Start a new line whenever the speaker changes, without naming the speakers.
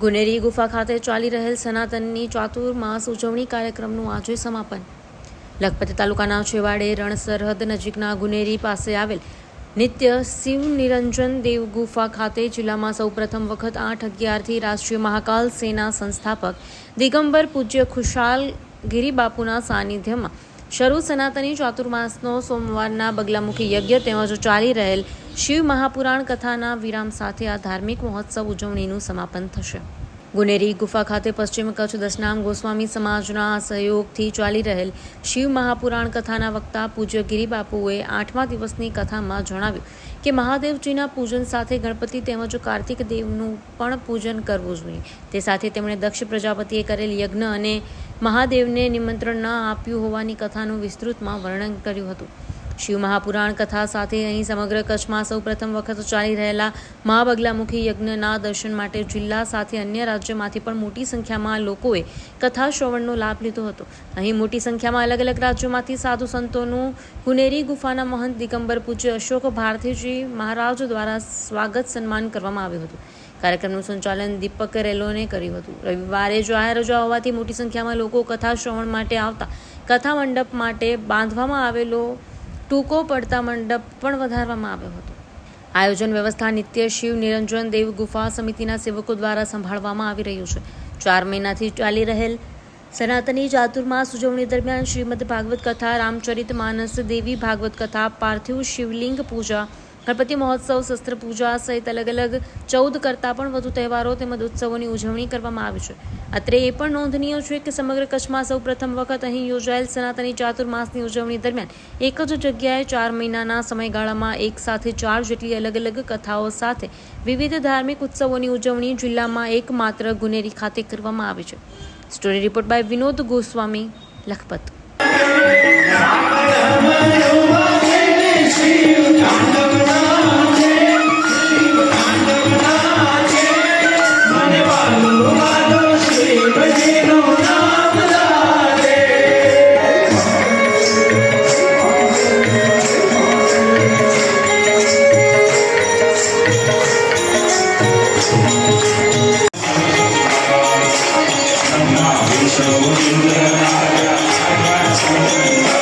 ગુનેરી ગુફા ખાતે ચાલી રહેલ સનાતનની ચાતુર્માસ ઉજવણી કાર્યક્રમનું આજે સમાપન. લખપત તાલુકાના છેવાડે રણ સરહદ નજીકના ગુનેરી પાસે આવેલ નિત્ય શિવ નિરંજન દેવ ગુફા ખાતે જિલ્લામાં સૌપ્રથમ વખત આઠ અગિયારથી રાષ્ટ્રીય મહાકાલ સેના સંસ્થાપક દિગંબર પૂજ્ય ખુશાલ ગિરિબાપુના સાનિધ્યમાં શરૂ સનાતની ચાતુર્માસનો સોમવારના બગલામુખી યજ્ઞ તેમજ ચાલી રહેલ શિવ મહાપુરાણ કથાના વિરામ સાથે આ ધાર્મિક મહોત્સવ ઉજવણીનું સમાપન થશે. ગુનેરી ગુફા ખાતે પશ્ચિમ કચ્છ દશનામ ગોસ્વામી સમાજના સહયોગથી ચાલી રહેલ શિવ મહાપુરાણ કથાના વક્તા પૂજ્ય ગિરિબાપુએ આઠમા દિવસની કથામાં જણાવ્યું કે મહાદેવજીના પૂજન સાથે ગણપતિ તેમજ કાર્તિક દેવનું પણ પૂજન કરવું જોઈએ. તે સાથે તેમણે દક્ષ પ્રજાપતિએ કરેલ યજ્ઞ અને મહાદેવને નિમંત્રણ ન આપ્યું હોવાની કથાનું વિસ્તૃતમાં વર્ણન કર્યું હતું. શિવ મહાપુરાણ કથા સાથે અહીં સમગ્ર કચ્છમાં સૌ પ્રથમ વખત ચાલી રહેલા મહાબગલામુખી યજ્ઞના દર્શન માટે જિલ્લા સાથે અન્ય રાજ્યોમાંથી પણ મોટી સંખ્યામાં લોકોએ કથા શ્રવણનો લાભ લીધો હતો. અહીં મોટી સંખ્યામાં અલગ અલગ રાજ્યોમાંથી સાધુ સંતોનું કુનેરી ગુફાના મહંત દિગંબર પૂજ્ય અશોક ભારતીજી મહારાજ દ્વારા સ્વાગત સન્માન કરવામાં આવ્યું હતું. કાર્યક્રમનું સંચાલન દીપક રેલોને કર્યું હતું. રવિવારે જાહેર રજા હોવાથી મોટી સંખ્યામાં લોકો કથા શ્રવણ માટે આવતા કથા મંડપ માટે બાંધવામાં આવેલો ટૂંકો પડતા મંડપ પણ વધારવામાં આવ્યો હતો. આયોજન વ્યવસ્થા નિત્ય શિવ નિરંજન દેવ ગુફા સમિતિના સેવકો દ્વારા સંભાળવામાં આવી રહ્યું છે. ચાર મહિનાથી ચાલી રહેલ સનાતની ચાતુર્માસ ઉજવણી દરમિયાન શ્રીમદ ભાગવત કથા, રામચરિત માનસ દેવી ભાગવત કથા, પાર્થિવ શિવલિંગ પૂજા ગણપતિ મહોત્સવ, શસ્ત્ર પૂજા સહિત અલગ અલગ ચૌદ કરતાં પણ વધુ તહેવારો તેમજ ઉત્સવોની ઉજવણી કરવામાં આવી છે. અત્રે એ પણ નોંધનીય છે કે સમગ્ર કચ્છમાં સૌ પ્રથમ વખત અહીં યોજાયેલ સનાતની ચાતુર્માસની ઉજવણી દરમિયાન એક જ જગ્યાએ ચાર મહિનાના સમયગાળામાં એક સાથે ચાર જેટલી અલગ અલગ કથાઓ સાથે વિવિધ ધાર્મિક ઉત્સવોની ઉજવણી જિલ્લામાં એકમાત્ર ગુનેરી ખાતે કરવામાં આવી છે. Story report by Vinod Goswami, Lakhpat. Thank you.